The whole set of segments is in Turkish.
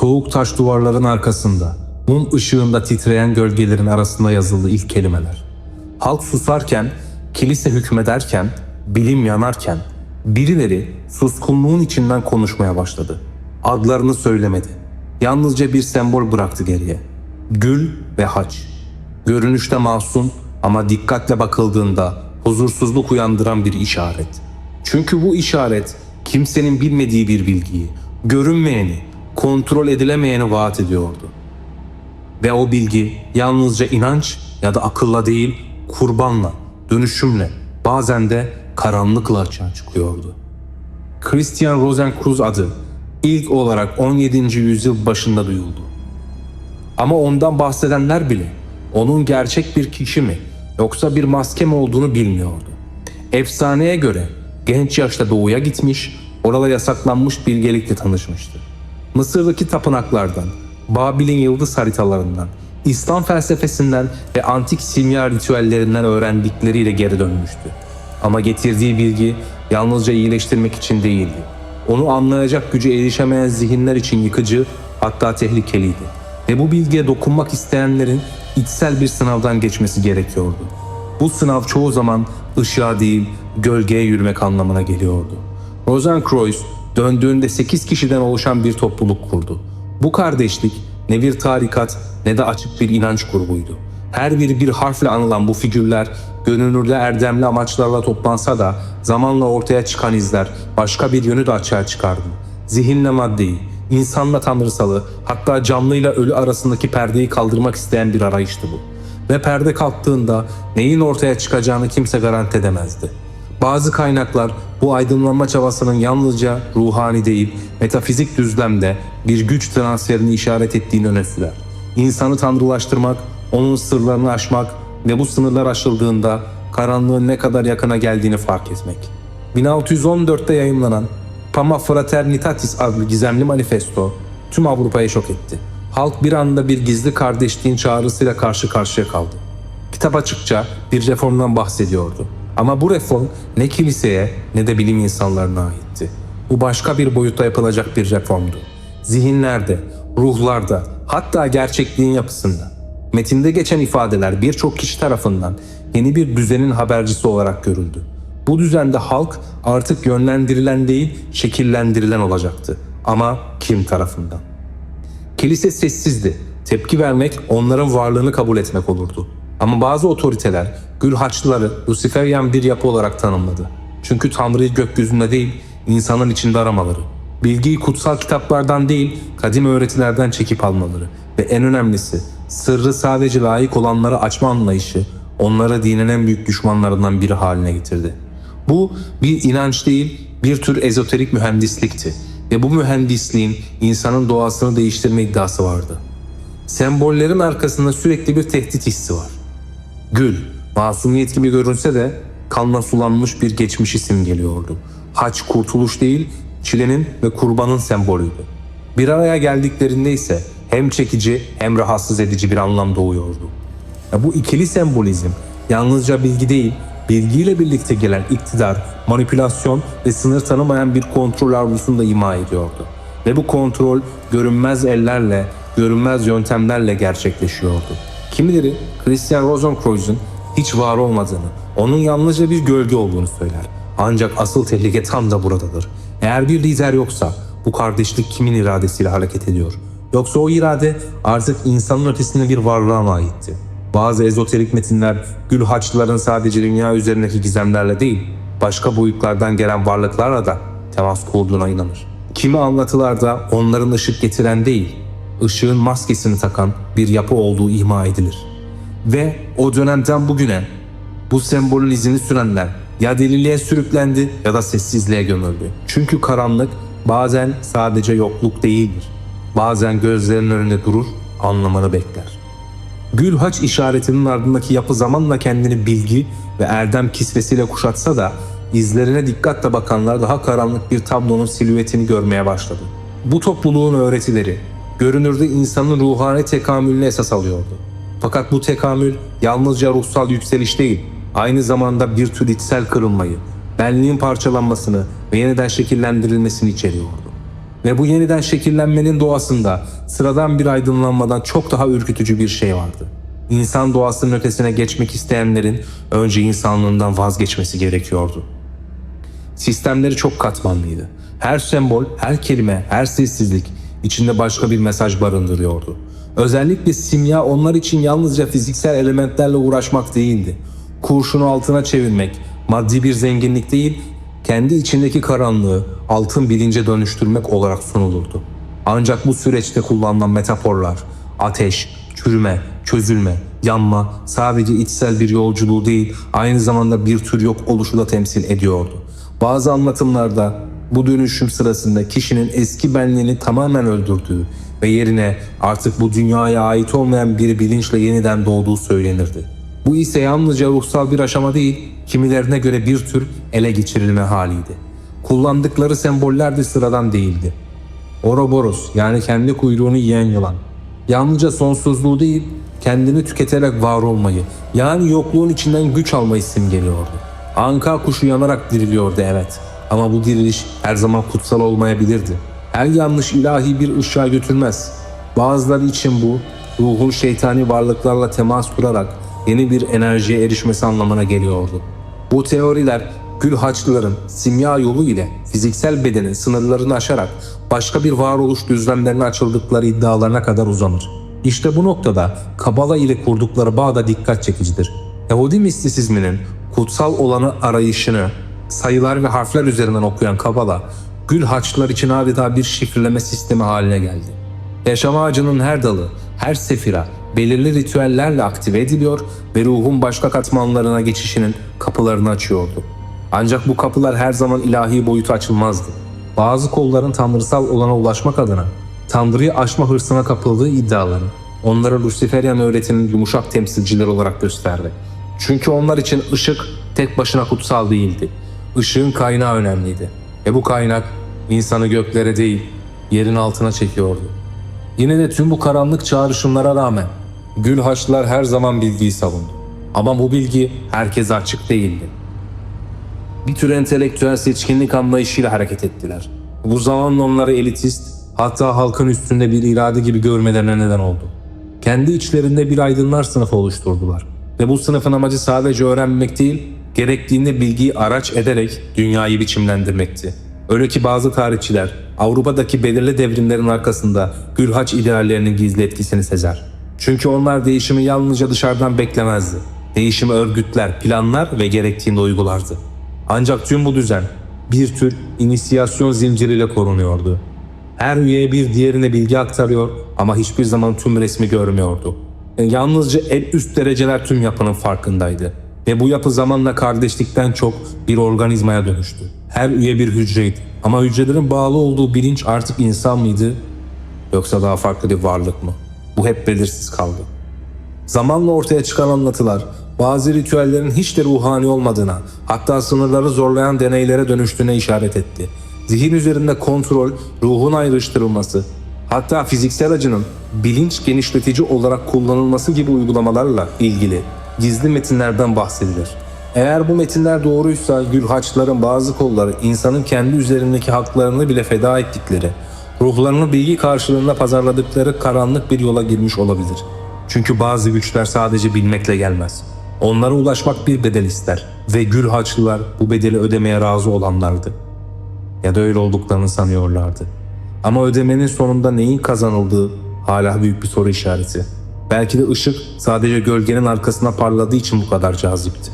soğuk taş duvarların arkasında, mum ışığında titreyen gölgelerin arasında yazıldı ilk kelimeler. Halk susarken, kilise hükmederken, bilim yanarken, birileri suskunluğun içinden konuşmaya başladı. Adlarını söylemedi. Yalnızca bir sembol bıraktı geriye. Gül ve haç. Görünüşte masum ama dikkatle bakıldığında huzursuzluk uyandıran bir işaret. Çünkü bu işaret kimsenin bilmediği bir bilgiyi, görünmeyeni, kontrol edilemeyeni vaat ediyordu. Ve o bilgi yalnızca inanç ya da akılla değil, kurbanla, dönüşümle, bazen de karanlıkla açığa çıkıyordu. Christian Rosenkreuz adı ilk olarak 17. yüzyıl başında duyuldu. Ama ondan bahsedenler bile onun gerçek bir kişi mi yoksa bir maske mi olduğunu bilmiyordu. Efsaneye göre genç yaşta doğuya gitmiş, orada yasaklanmış bilgelikle tanışmıştı. Mısır'daki tapınaklardan, Babil'in yıldız haritalarından, İslam felsefesinden ve antik simya ritüellerinden öğrendikleriyle geri dönmüştü. Ama getirdiği bilgi yalnızca iyileştirmek için değildi. Onu anlayacak gücü erişemeyen zihinler için yıkıcı, hatta tehlikeliydi. Ve bu bilgiye dokunmak isteyenlerin içsel bir sınavdan geçmesi gerekiyordu. Bu sınav çoğu zaman ışığa değil, gölgeye yürümek anlamına geliyordu. Rosenkreuz döndüğünde 8 kişiden oluşan bir topluluk kurdu. Bu kardeşlik ne bir tarikat ne de açık bir inanç grubuydu. Her biri bir harfle anılan bu figürler gönüllü erdemli amaçlarla toplansa da zamanla ortaya çıkan izler başka bir yönü de açığa çıkardı. Zihinle maddeyi, insanla tanrısalı, hatta canlıyla ölü arasındaki perdeyi kaldırmak isteyen bir arayıştı bu. Ve perde kalktığında neyin ortaya çıkacağını kimse garanti edemezdi. Bazı kaynaklar bu aydınlanma çabasının yalnızca ruhani değil, metafizik düzlemde bir güç transferini işaret ettiğini öne sürer. İnsanı tanrılaştırmak, onun sırlarını aşmak ve bu sınırlar aşıldığında karanlığın ne kadar yakına geldiğini fark etmek. 1614'te yayımlanan Pama Fraternitatis adlı gizemli manifesto tüm Avrupa'yı şok etti. Halk bir anda bir gizli kardeşliğin çağrısıyla karşı karşıya kaldı. Kitap açıkça bir reformdan bahsediyordu. Ama bu reform ne kiliseye ne de bilim insanlarına aitti. Bu başka bir boyutta yapılacak bir reformdu. Zihinlerde, ruhlarda, hatta gerçekliğin yapısında. Metinde geçen ifadeler birçok kişi tarafından yeni bir düzenin habercisi olarak görüldü. Bu düzende halk artık yönlendirilen değil, şekillendirilen olacaktı. Ama kim tarafından? Kilise sessizdi. Tepki vermek onların varlığını kabul etmek olurdu. Ama bazı otoriteler Gül Haçlıları Luciferyan bir yapı olarak tanımladı. Çünkü Tanrı'yı gökyüzünde değil, insanın içinde aramaları. Bilgiyi kutsal kitaplardan değil, kadim öğretilerden çekip almaları. Ve en önemlisi, sırrı sadece layık olanlara açma anlayışı, onlara dinin en büyük düşmanlarından biri haline getirdi. Bu bir inanç değil, bir tür ezoterik mühendislikti. Ve bu mühendisliğin insanın doğasını değiştirme iddiası vardı. Sembollerin arkasında sürekli bir tehdit hissi var. Gül, masumiyet gibi görünse de kanla sulanmış bir geçmişi simgeliyordu. Haç kurtuluş değil, çilenin ve kurbanın sembolüydü. Bir araya geldiklerinde ise hem çekici hem rahatsız edici bir anlam doğuyordu. Ya bu ikili sembolizm yalnızca bilgi değil, bilgiyle birlikte gelen iktidar, manipülasyon ve sınır tanımayan bir kontrol arzusunu da ima ediyordu. Ve bu kontrol görünmez ellerle, görünmez yöntemlerle gerçekleşiyordu. Kimileri Christian Rosenkreuz'un hiç var olmadığını, onun yalnızca bir gölge olduğunu söyler. Ancak asıl tehlike tam da buradadır. Eğer bir lider yoksa bu kardeşlik kimin iradesiyle hareket ediyor? Yoksa o irade artık insanın ötesinde bir varlığa mı aitti? Bazı ezoterik metinler gül haçlıların sadece dünya üzerindeki gizemlerle değil, başka boyutlardan gelen varlıklarla da temas kurduğuna inanır. Kimi anlatılarda onların ışık getiren değil, ışığın maskesini takan bir yapı olduğu ima edilir. Ve o dönemden bugüne bu sembolün izini sürenler ya deliliğe sürüklendi ya da sessizliğe gömüldü. Çünkü karanlık bazen sadece yokluk değildir. Bazen gözlerinin önünde durur, anlamanı bekler. Gül haç işaretinin ardındaki yapı zamanla kendini bilgi ve erdem kisvesiyle kuşatsa da izlerine dikkatle bakanlar daha karanlık bir tablonun silüetini görmeye başladı. Bu topluluğun öğretileri görünürde insanın ruhani tekamülüne esas alıyordu. Fakat bu tekamül yalnızca ruhsal yükseliş değil, aynı zamanda bir tür içsel kırılmayı, benliğin parçalanmasını ve yeniden şekillendirilmesini içeriyordu. Ve bu yeniden şekillenmenin doğasında sıradan bir aydınlanmadan çok daha ürkütücü bir şey vardı. İnsan doğasının ötesine geçmek isteyenlerin önce insanlığından vazgeçmesi gerekiyordu. Sistemleri çok katmanlıydı. Her sembol, her kelime, her sessizlik içinde başka bir mesaj barındırıyordu. Özellikle simya onlar için yalnızca fiziksel elementlerle uğraşmak değildi. Kurşunu altına çevirmek, maddi bir zenginlik değil, kendi içindeki karanlığı altın bilince dönüştürmek olarak sunulurdu. Ancak bu süreçte kullanılan metaforlar, ateş, çürüme, çözülme, yanma sadece içsel bir yolculuğu değil, aynı zamanda bir tür yok oluşu da temsil ediyordu. Bazı anlatımlarda bu dönüşüm sırasında kişinin eski benliğini tamamen öldürdüğü ve yerine artık bu dünyaya ait olmayan bir bilinçle yeniden doğduğu söylenirdi. Bu ise yalnızca ruhsal bir aşama değil, kimilerine göre bir tür ele geçirilme haliydi. Kullandıkları semboller de sıradan değildi. Ouroboros yani kendi kuyruğunu yiyen yılan. Yalnızca sonsuzluğu değil, kendini tüketerek var olmayı, yani yokluğun içinden güç almayı simgeliyordu. Anka kuşu yanarak diriliyordu evet. Ama bu diriliş her zaman kutsal olmayabilirdi. Her yanlış ilahi bir ışığa götürmez. Bazıları için bu, ruhun şeytani varlıklarla temas kurarak yeni bir enerjiye erişmesi anlamına geliyordu. Bu teoriler Gül Haçlıların simya yolu ile fiziksel bedenin sınırlarını aşarak başka bir varoluş düzlemlerine açıldıkları iddialarına kadar uzanır. İşte bu noktada Kabala ile kurdukları bağ da dikkat çekicidir. Yahudi mistisizminin kutsal olanı arayışını sayılar ve harfler üzerinden okuyan Kabala, Gül Haçlılar için adeta bir şifreleme sistemi haline geldi. Yaşam ağacının her dalı, her sefira belirli ritüellerle aktive ediliyor ve ruhun başka katmanlarına geçişinin kapılarını açıyordu. Ancak bu kapılar her zaman ilahi boyuta açılmazdı. Bazı kolların tanrısal olana ulaşmak adına Tanrı'yı aşma hırsına kapıldığı iddiaları onları Luciferian öğretinin yumuşak temsilcileri olarak gösterdi. Çünkü onlar için ışık tek başına kutsal değildi. Işığın kaynağı önemliydi. Ve bu kaynak insanı göklere değil yerin altına çekiyordu. Yine de tüm bu karanlık çağrışımlara rağmen Gül Haçlılar her zaman bilgiyi savundu. Ama bu bilgi herkese açık değildi. Bir tür entelektüel seçkinlik anlayışıyla hareket ettiler. Bu zamanla onları elitist, hatta halkın üstünde bir irade gibi görmelerine neden oldu. Kendi içlerinde bir aydınlar sınıfı oluşturdular. Ve bu sınıfın amacı sadece öğrenmek değil, gerektiğinde bilgiyi araç ederek dünyayı biçimlendirmekti. Öyle ki bazı tarihçiler Avrupa'daki belirli devrimlerin arkasında Gülhaç ideallerinin gizli etkisini sezer. Çünkü onlar değişimi yalnızca dışarıdan beklemezdi. Değişimi örgütler, planlar ve gerektiğinde uygulardı. Ancak tüm bu düzen bir tür inisiyasyon zinciriyle korunuyordu. Her üye bir diğerine bilgi aktarıyor ama hiçbir zaman tüm resmi görmüyordu. Yalnızca en üst dereceler tüm yapının farkındaydı. Ve bu yapı zamanla kardeşlikten çok bir organizmaya dönüştü. Her üye bir hücreydi. Ama hücrelerin bağlı olduğu bilinç artık insan mıydı? Yoksa daha farklı bir varlık mı? Bu hep belirsiz kaldı. Zamanla ortaya çıkan anlatılar, bazı ritüellerin hiç de ruhani olmadığına, hatta sınırları zorlayan deneylere dönüştüğüne işaret etti. Zihin üzerinde kontrol, ruhun ayrıştırılması, hatta fiziksel acının bilinç genişletici olarak kullanılması gibi uygulamalarla ilgili gizli metinlerden bahsedilir. Eğer bu metinler doğruysa Gülhaçların bazı kolları insanın kendi üzerindeki haklarını bile feda ettikleri, ruhlarını bilgi karşılığında pazarladıkları karanlık bir yola girmiş olabilir. Çünkü bazı güçler sadece bilmekle gelmez. Onlara ulaşmak bir bedel ister ve Gülhaçlılar bu bedeli ödemeye razı olanlardı. Ya da öyle olduklarını sanıyorlardı. Ama ödemenin sonunda neyin kazanıldığı hala büyük bir soru işareti. Belki de ışık sadece gölgenin arkasına parladığı için bu kadar cazipti.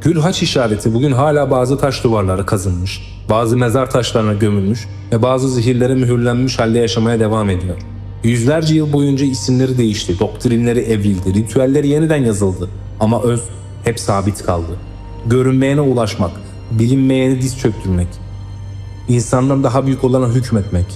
Gülhaç işareti bugün hala bazı taş duvarları kazınmış, bazı mezar taşlarına gömülmüş ve bazı zehirlere mühürlenmiş halde yaşamaya devam ediyor. Yüzlerce yıl boyunca isimleri değişti, doktrinleri evrildi, ritüelleri yeniden yazıldı ama öz hep sabit kaldı. Görünmeyene ulaşmak, bilinmeyeni diz çöktürmek, insandan daha büyük olana hükmetmek.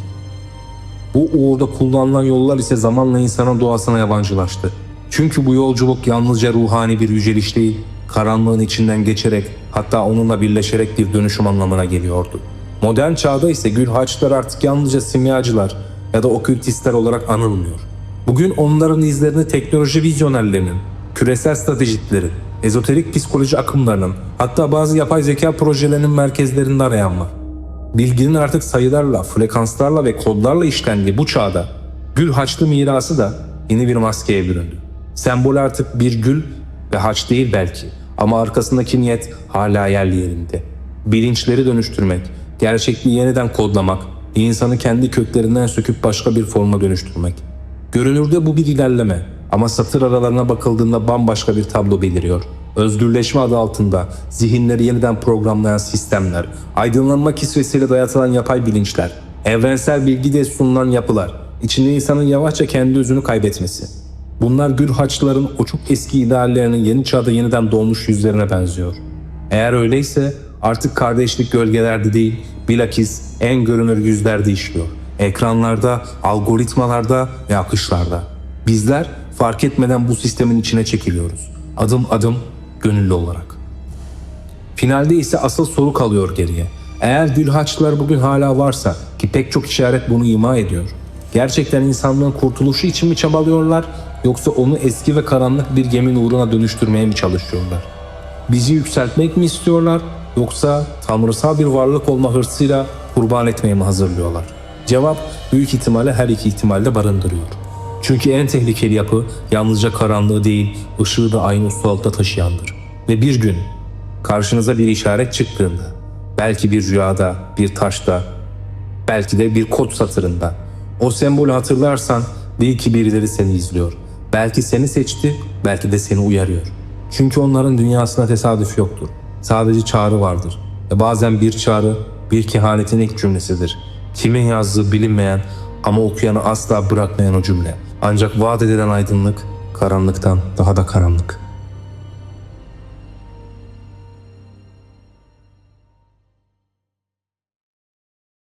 Bu uğurda kullanılan yollar ise zamanla insanın doğasına yabancılaştı. Çünkü bu yolculuk yalnızca ruhani bir yüceliş değil, karanlığın içinden geçerek hatta onunla birleşerek bir dönüşüm anlamına geliyordu. Modern çağda ise Gülhaçlar artık yalnızca simyacılar ya da okültistler olarak anılmıyor. Bugün onların izlerini teknoloji vizyonerlerinin, küresel stratejiklerin, ezoterik psikoloji akımlarının hatta bazı yapay zeka projelerinin merkezlerinde arayan var. Bilginin artık sayılarla, frekanslarla ve kodlarla işlendiği bu çağda gül haçlı mirası da yeni bir maskeye büründü. Sembol artık bir gül ve haç değil belki ama arkasındaki niyet hala yerli yerinde. Bilinçleri dönüştürmek, gerçekliği yeniden kodlamak, insanı kendi köklerinden söküp başka bir forma dönüştürmek. Görünürde bu bir ilerleme ama satır aralarına bakıldığında bambaşka bir tablo beliriyor. Özgürleşme adı altında zihinleri yeniden programlayan sistemler, aydınlanma kisvesiyle dayatılan yapay bilinçler, evrensel bilgi de sunulan yapılar, içinde insanın yavaşça kendi özünü kaybetmesi. Bunlar gür haçlıların o çok eski ideallerinin yeni çağda yeniden doğmuş yüzlerine benziyor. Eğer öyleyse artık kardeşlik gölgelerde değil, bilakis en görünür yüzlerde işliyor. Ekranlarda, algoritmalarda ve akışlarda. Bizler fark etmeden bu sistemin içine çekiliyoruz. Adım adım gönüllü olarak. Finalde ise asıl soru kalıyor geriye. Eğer Gülhaçlılar bugün hala varsa ki pek çok işaret bunu ima ediyor. Gerçekten insanlığın kurtuluşu için mi çabalıyorlar yoksa onu eski ve karanlık bir geminin uğruna dönüştürmeye mi çalışıyorlar? Bizi yükseltmek mi istiyorlar yoksa tanrısal bir varlık olma hırsıyla kurban etmeye mi hazırlıyorlar? Cevap büyük ihtimalle her iki ihtimalde barındırıyor. Çünkü en tehlikeli yapı yalnızca karanlığı değil, ışığı da aynı ustalıkta taşıyandır. Ve bir gün karşınıza bir işaret çıktığında, belki bir rüyada, bir taşta, belki de bir kod satırında, o sembolü hatırlarsan bil ki birileri seni izliyor. Belki seni seçti, belki de seni uyarıyor. Çünkü onların dünyasında tesadüf yoktur. Sadece çağrı vardır. Ve bazen bir çağrı bir kehanetin ilk cümlesidir. Kimin yazdığı bilinmeyen ama okuyanı asla bırakmayan o cümle. Ancak vaat edilen aydınlık karanlıktan daha da karanlık.